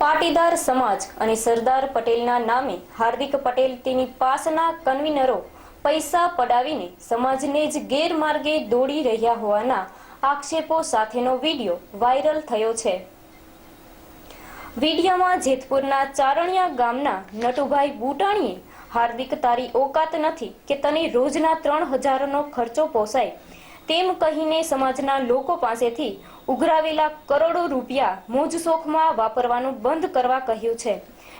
પાટીદાર સમાજ અને સરદાર પટેલના નામે હાર્દિક પટેલ તેની પાસના કન્વીનરો પૈસા પડાવીને સમાજને જ ગેરમાર્ગે દોડી રહ્યા હોવાના આક્ષેપો સાથેનો વીડિયો વાયરલ થયો છે. વિડીયોમાં જેતપુરના ચારણિયા ગામના નટુભાઈ બુટાણીએ હાર્દિક તારી ઓકાત નથી કે તને રોજના ત્રણ હજારનો ખર્ચો પોસાય તેમ કહીને સમાજના લોકો પાસેથી ઉઘરાવેલા કરોડો રૂપિયા મોજ શોખમાં વાપરવાનું બંધ કરવા કહ્યું છે.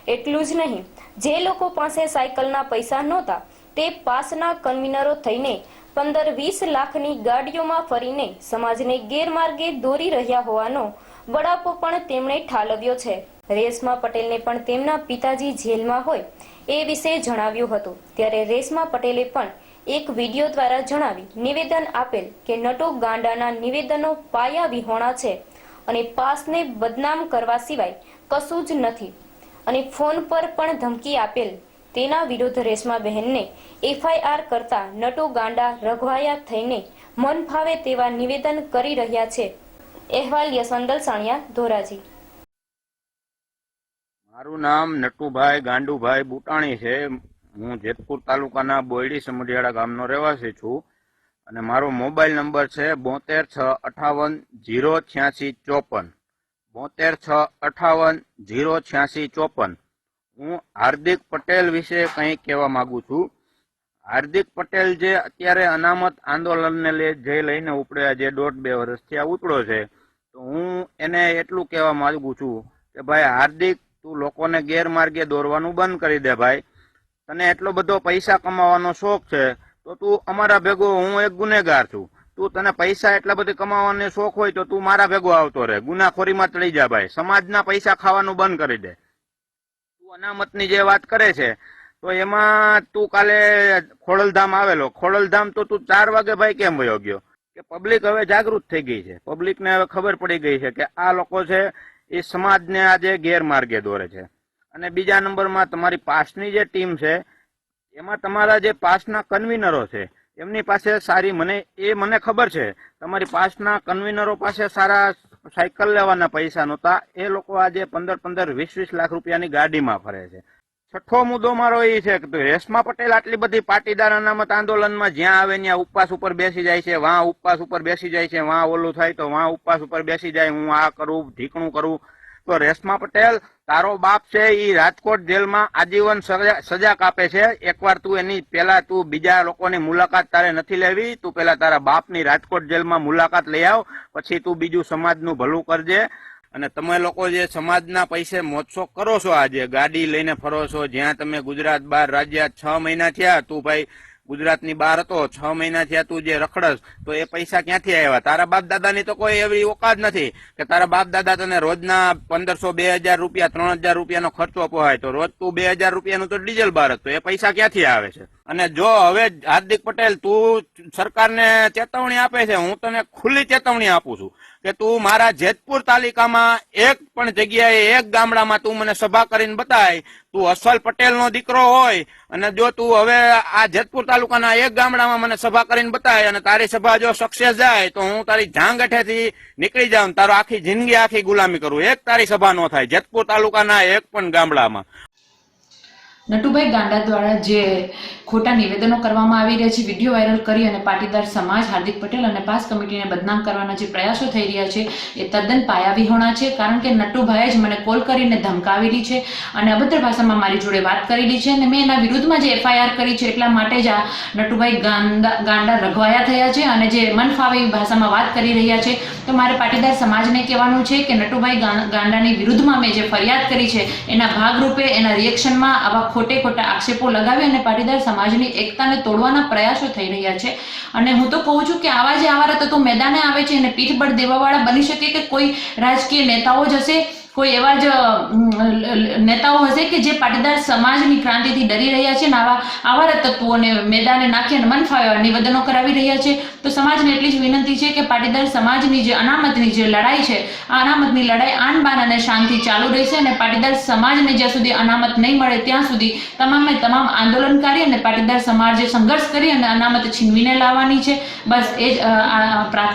એટલું જ નહીં, જે લોકો પાસે સાયકલના પૈસા નહોતા, તે પાસના કન્વીનરો થઈને પંદર વીસ લાખની ગાડીઓમાં ફરીને સમાજને ગેરમાર્ગે દોરી રહ્યા હોવાનો બળાપો પણ તેમણે ઠાલવ્યો છે. રેશમા પટેલને પણ તેમના પિતાજી જેલમાં હોય એ વિશે જણાવ્યું હતું. ત્યારે રેશમા પટેલે પણ એક વીડિયો દ્વારા જણાવી નિવેદન આપેલ કે નટો ગાંડાના નિવેદનો પાયા વિહોણા છે અને પાસને બદનામ કરવા સિવાય કશું જ નથી. અને ફોન પર પણ ધમકી આપેલ તેના વિરુદ્ધ રેશમા બહેનને એફઆઈઆર કરતા નટો ગાંડા રઘવાયા થઈને મન ફાવે તેવા નિવેદન કરી રહ્યા છે. અહેવાલ યશવંતલ સાણિયા, ધોરાજી. મારું નામ નટુભાઈ ગાંડુભાઈ બુટાણી છે. હું જેતપુર તાલુકાના બોયડી સમઢિયાળા ગામનો રહેવાસી છું અને મારો મોબાઈલ નંબર છે બોતેર છ અઠાવન જીરો છ્યાસી ચોપન. બોતેર છ અઠાવન જીરો છ્યાસી ચોપન. હું હાર્દિક પટેલ વિશે કંઈ કહેવા માંગુ છું? હાર્દિક પટેલ જે અત્યારે અનામત આંદોલનને લે જે લઈને ઉપડ્યા, જે દોઢ બે વર્ષથી આ ઉતળો છે, તો હું એને એટલું કહેવા માંગુ છું કે ભાઈ હાર્દિક, તું લોકોને ગેરમાર્ગે દોરવાનું બંધ કરી દે ભાઈ. તને એટલો બધો પૈસા કમાવાનો શોખ છે, તો તું અમારા ભેગો, હું એક ગુનેગાર છું. તું તને પૈસા એટલા બધી કમાવાનો શોખ હોય તો તું મારા ભેગો આવતો રહે. ગુનાખોરીમાં ચડી જા ભાઈ. સમાજના પૈસા ખાવાનું બંધ કરી દે. તું અનામતની જે વાત કરે છે, તો એમાં તું કાલે ખોડલધામ આવેલો. ખોડલધામ તો તું ચાર વાગે ભાઈ કેમ વયો ગયો? કે પબ્લિક હવે જાગૃત થઈ ગઈ છે. પબ્લિકને હવે ખબર પડી ગઈ છે કે આ લોકો છે, એ સમાજને આજે ગેરમાર્ગે દોરે છે. અને બીજા નંબરમાં તમારી પાસની જે ટીમ છે, એમાં તમારા જે પાસના કન્વીનરો છે, એમની પાસે સારી મને, એ મને ખબર છે, તમારી પાસના કન્વીનરો પાસે સારા સાયકલ લેવાના પૈસા નહોતા, એ લોકો આજે પંદર પંદર વીસ વીસ લાખ રૂપિયાની ગાડીમાં ફરે છે. છઠ્ઠો મુદ્દો મારો એ છે કે રેશમા પટેલ આટલી બધી પાટીદાર અનામત આંદોલનમાં જ્યાં આવે ત્યાં ઉપવાસ ઉપર બેસી જાય છે, વાં ઉપવાસ ઉપર બેસી જાય છે, વાં ઓલું થાય તો વાં ઉપવાસ ઉપર બેસી જાય, હું આ કરું, ઢીકણું કરું તો રેશમા પટેલ, તારો બાપ છે એ રાજકોટ જેલમાં આજીવન સજા કાપે છે. એકવાર તું એની, પેલા તું બીજા લોકોની મુલાકાત તારે નથી લેવી. તું પેલા તારા બાપની રાજકોટ જેલમાં મુલાકાત લઈ આવ. પછી તું બીજું સમાજનું ભલું કરજે. અને તમે લોકો જે સમાજના પૈસે મોજશોખ કરો છો આજે? ગાડી લઈને ફરો છો. જ્યાં તમે ગુજરાત બહાર રાજ્ય છ મહિના થયા, તું ભાઈ ગુજરાતની બહાર હતો, છ મહિના થયા તું જે રખડસ, તો એ પૈસા ક્યાંથી આવ્યા? તારા બાપ દાદાની તો કોઈ એવી ઓકાત નથી કે તારા બાપ દાદા તને રોજના પંદરસો, બે હજાર રૂપિયા, ત્રણ હજાર રૂપિયાનો ખર્ચો પોહાય તો રોજ તું બે હજાર રૂપિયાનું તો ડીઝલ બાર તો એ પૈસા ક્યાંથી આવે છે? અને જો હવે હાર્દિક પટેલ, તું સરકારને ચેતવણી આપે છે, હું તને ખુલ્લી ચેતવણી આપું છું કે તું મારા જેતપુર તાલુકામાં એક પણ જગ્યાએ, એક ગામડામાં તું મને સભા કરીને બતાય, તું અસલ પટેલનો દીકરો હોય અને જો તું હવે આ જેતપુર તાલુકાના એક ગામડામાં મને સભા કરીને બતાય અને તારી સભા જો સક્સેસ જાય, તો હું તારી જાંગ હેઠેથી નીકળી જાઉં, તારો આખી જિંદગી આખી ગુલામી કરું. એક તારી સભા ન થાય, જેતપુર તાલુકાના એક પણ ગામડામાં. નટુભાઈ ગાંડા દ્વારા જે ખોટા નિવેદનો કરવામાં આવી રહ્યા છે, વીડિયો વાયરલ કરી અને પાટીદાર સમાજ, હાર્દિક પટેલ અને પાસ કમિટીને બદનામ કરવાના જે પ્રયાસો થઈ રહ્યા છે, એ તદ્દન પાયાવિહોણા છે. કારણ કે નટુભાઈએ જ મને કોલ કરીને ધમકાવેલી છે અને અભદ્ર ભાષામાં મારી જોડે વાત કરેલી છે અને મેં એના વિરુદ્ધમાં જે એફઆઈઆર કરી છે, એટલા માટે જ આ નટુભાઈ ગાંડા ગાંડા રઘવાયા થયા છે અને જે મન ફાવે ભાષામાં વાત કરી રહ્યા છે. તો મારે પાટીદાર સમાજને કહેવાનું છે કે નટુભાઈ ગાંડાની વિરુદ્ધમાં મેં જે ફરિયાદ કરી છે, એના ભાગરૂપે એના રિએક્શનમાં આવા ખોટે ખોટા આક્ષેપો લગાવી અને પાટીદાર સમાજની એકતાને તોડવાના પ્રયાસો થઈ રહ્યા છે. અને હું તો કહું છું કે આવા જે આવા તત્વો મેદાને આવે છે એને પીઠબળ દેવાવાળા બની શકે કે કોઈ રાજકીય નેતાઓ જ હશે? કોઈ એવા જ નેતાઓ હશે કે જે પાટીદાર સમાજની ક્રાંતિથી ડરી રહ્યા છે ને આવા આવા તત્વોને મેદાને નાખી અને મનફાવ્યા નિવેદનો કરાવી રહ્યા છે? તો સમાજને એટલી જ વિનંતી છે કે પાટીદાર સમાજની જે અનામતની જે લડાઈ છે, આ અનામતની લડાઈ આન બાન અને શાંતિ ચાલુ રહેશે અને પાટીદાર સમાજને જ્યાં સુધી અનામત નહીં મળે ત્યાં સુધી તમામે તમામ આંદોલનકારી અને પાટીદાર સમાજે સંઘર્ષ કરી અને અનામત છીનવીને લાવવાની છે. બસ એ જ પ્રાર્થના